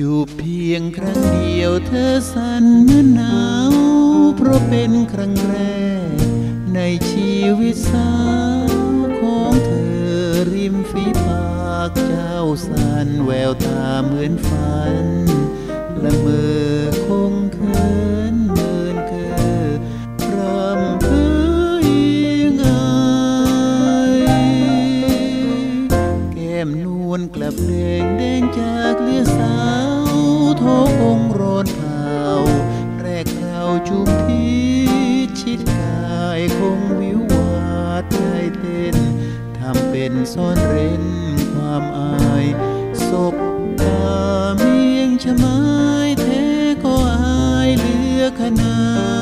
จูบเพียงครั้งเดียวเธอสั่นเมือนหนาว เพราะเป็นครั้งแรก ในชีวิตสาวของเธอริมฝีปากเจ้าสั่นแววตาเหมือนฝันละเมอ กลับแดงแดงจากเลือสาวโทองร้อนเผาแรกเราจุมพิชิตกายคงวิววาดใจเต้นทำเป็นซ่อนเร้นความอายศบตาเมียงชะไม้แท้ก็อายเหลือขนาด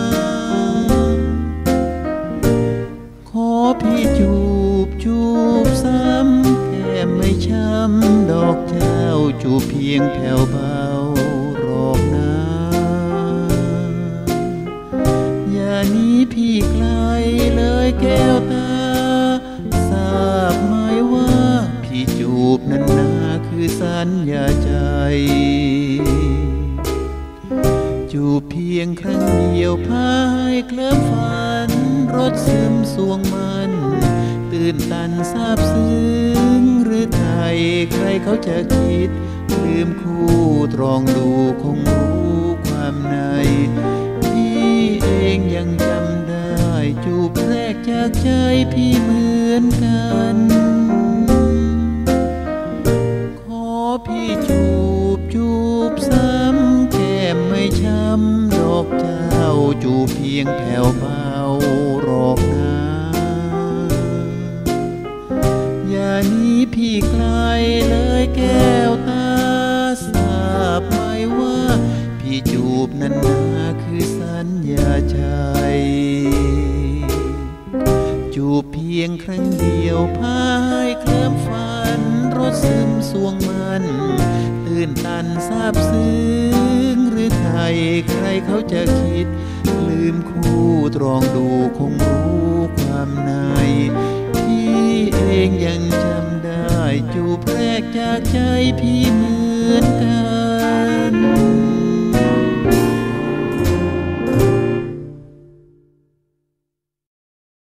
ยงแผ่วเบารอบนาอย่านี้พี่ไกลเลยแก้วตาทราบไหมว่าพี่จูบนั้นนาคือสัญญาใจ จูบเพียงครั้งเดียวพายเคลิ้มฝันรถซึมสวงมัน ตื่นตันซาบซึ้ง ใครเขาจะคิด ลืมคู่ตรองดูคงรู้ความใน พี่เองยังจำได้จูบแรกจากใจพี่เหมือนกัน ขอพี่จูบจูบซ้ำแก้มไม่ช้ำดอกเจ้าจูบเพียงแผ่วเบา สัญาใจจูบเพียงครั้งเดียวพายเคลิ้มฝันรถซึมสวงมัน ตื่นตันซาบซึ้งหรือไทยใครเขาจะคิด ลืมคู่ตรองดูคงรู้ความในพี่เองยังจำได้จูบแรกจากใจพี่เหมือนกัน